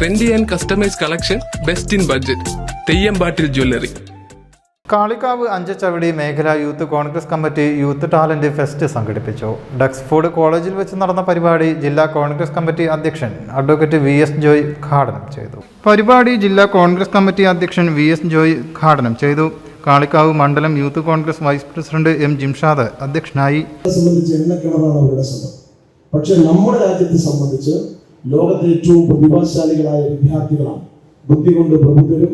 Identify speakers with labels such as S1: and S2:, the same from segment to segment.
S1: Trendy and customize collection best in budget Theyyampattil jewellery
S2: Kalikavu Anchachavidi മേഖലാ youth Congress committee youth talent fest സംഘടിപ്പിച്ചു. ഡക്സ്ഫോർഡ് കോളേജിൽ വെച്ച് നടന്ന പരിപാടി ജില്ലാ കോൺഗ്രസ് കമ്മിറ്റി അധ്യക്ഷൻ അഡ്വക്കേറ്റ് വി എസ് ജോയ് ഉദ്ഘാടനം ചെയ്തു. പരിപാടി ജില്ലാ കോൺഗ്രസ് കമ്മിറ്റി അധ്യക്ഷൻ വി എസ് ജോയ് ഉദ്ഘാടനം ചെയ്തു. കാളിക്കാവ് മണ്ഡലം youth Congress vice president M Jimshad അധ്യക്ഷനായി.
S3: പക്ഷേ നമ്മുടെ രാജ്യത്തെ സംബന്ധിച്ച് ലോകത്തെ ഏറ്റവും പ്രതിഭാശാലികളായ വിദ്യാർത്ഥികളാണ്. ബുദ്ധി കൊണ്ട് പ്രബുദ്ധരും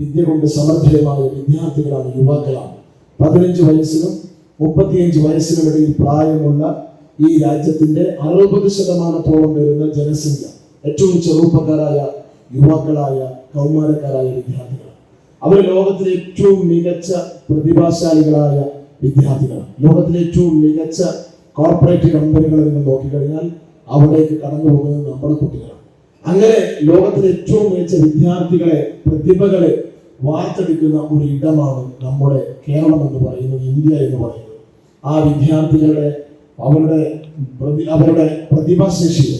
S3: വിദ്യ കൊണ്ട് സമർത്ഥരുമായ വിദ്യാർത്ഥികളാണ് യുവാക്കളാണ്. പതിനഞ്ച് വയസ്സിനും മുപ്പത്തിയഞ്ച് വയസ്സിനും ഇടയിൽ പ്രായമുള്ള ഈ രാജ്യത്തിന്റെ അറുപത് ശതമാനത്തോളം വരുന്ന ജനസംഖ്യ ഏറ്റവും ചെറുപ്പക്കാരായ യുവാക്കളായ കൗമാരക്കാരായ വിദ്യാർത്ഥികളാണ്. അവർ ലോകത്തിലെ ഏറ്റവും മികച്ച പ്രതിഭാശാലികളായ വിദ്യാർത്ഥികളാണ്. ലോകത്തിലെ ഏറ്റവും മികച്ച കോർപ്പറേറ്റ് കമ്പനികളെ നിങ്ങൾ നോക്കിക്കഴിഞ്ഞാൽ അവിടേക്ക് കടന്നു പോകുന്നത് നമ്മുടെ കുട്ടികളാണ്. അങ്ങനെ ലോകത്തിലെ ഏറ്റവും മികച്ച വിദ്യാർത്ഥികളെ പ്രതിഭകളെ വാർത്തെടുക്കുന്ന ഒരു ഇടമാണ് നമ്മുടെ കേരളം എന്ന് പറയുന്നത് ഇന്ത്യ എന്ന് പറയുന്നത്. ആ വിദ്യാർത്ഥികളുടെ അവരുടെ അവരുടെ പ്രതിഭാശേഷിയെ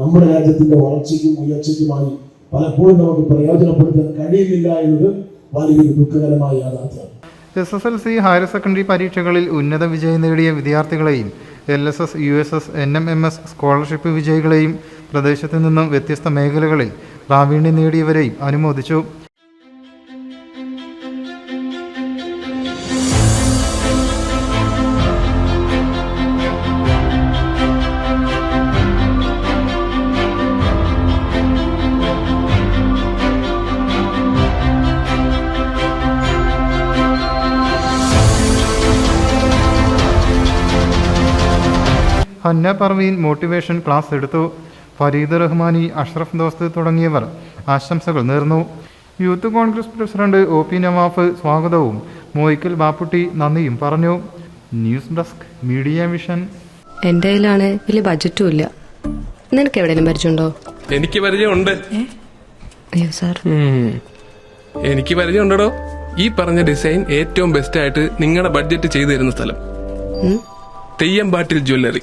S3: നമ്മുടെ രാജ്യത്തിന്റെ വളർച്ചയ്ക്കും ഉയർച്ചയ്ക്കുമായി പലപ്പോഴും നമുക്ക് പ്രയോജനപ്പെടുത്താൻ കഴിയുന്നില്ല എന്നത് വലിയൊരു ദുഃഖകരമായ യാഥാർത്ഥ്യമാണ്.
S2: S S L C higher secondary പരീക്ഷകളിൽ ഉന്നത വിജയം നേടിയ വിദ്യാർത്ഥികളെയും L S S U S S N M M S scholarship വിജയികളെയും പ്രദേശത്തു നിന്നും വ്യത്യസ്ത മേഖലകളിൽ പ്രാവീണ്യം നേടിയവരെയും അനുമോദിച്ചു. ഹന്ന പർവീൻ മോട്ടിവേഷൻ ക്ലാസ് എടുത്തു. ഫരീദ് റഹ്മാനി അഷ്റഫ് ദോസ്ത് തുടങ്ങിയവർ ആശംസകൾ നേർന്നു. Youth Congress president O P Nawaf സ്വാഗതവും. മോയിക്കൽ ബാപ്പുട്ടി നന്ദിയും പറഞ്ഞു. News desk media mission.
S4: എന്റെ കയ്യിലാണ് വലിയ ബജറ്റും ഇല്ല. നിനക്ക് എവിടെയും പരിചയമുണ്ടോ?
S1: എനിക്ക് പരിചയമുണ്ട്.
S4: അയ്യോ സാർ.
S1: എനിക്ക് പരിചയമുണ്ടോ ഈ പറഞ്ഞ ഡിസൈൻ ഏറ്റവും ബെസ്റ്റ് ആയിട്ട് നിങ്ങളുടെ ബഡ്ജറ്റ് ചെയ്തു തരുന്ന സ്ഥലം ബാട്ടിൽ jewellery.